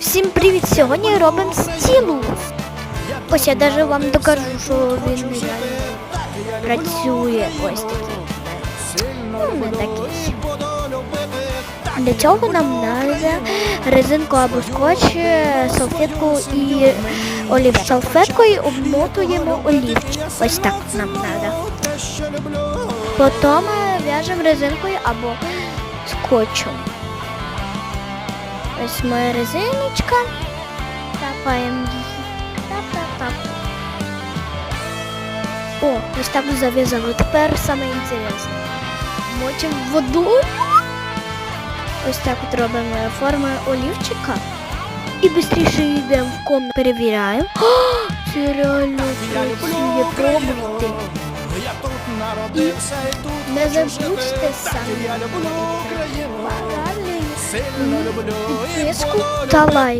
Всім привіт! Сьогодні робимо стілус. Ось я навіть вам докажу, що він працює. Ось такий. Ну, не такий. Для цього нам треба резинку або скотч, салфетку і олів. Салфеткою обмотуємо олівчик. Ось так нам треба. Потім в'яжемо резинкою або скотчем. Ось моя резиночка. Тапаємо її. Тап-тап-тап. О, ось так зав'язали. Тепер саме інтересне. Мочимо воду. Ось так от робимо форму олівчика. І швидше йдемо в комнату, перевіряємо. Це реально працює, пробуйте. І не забудьте самі Escuta lá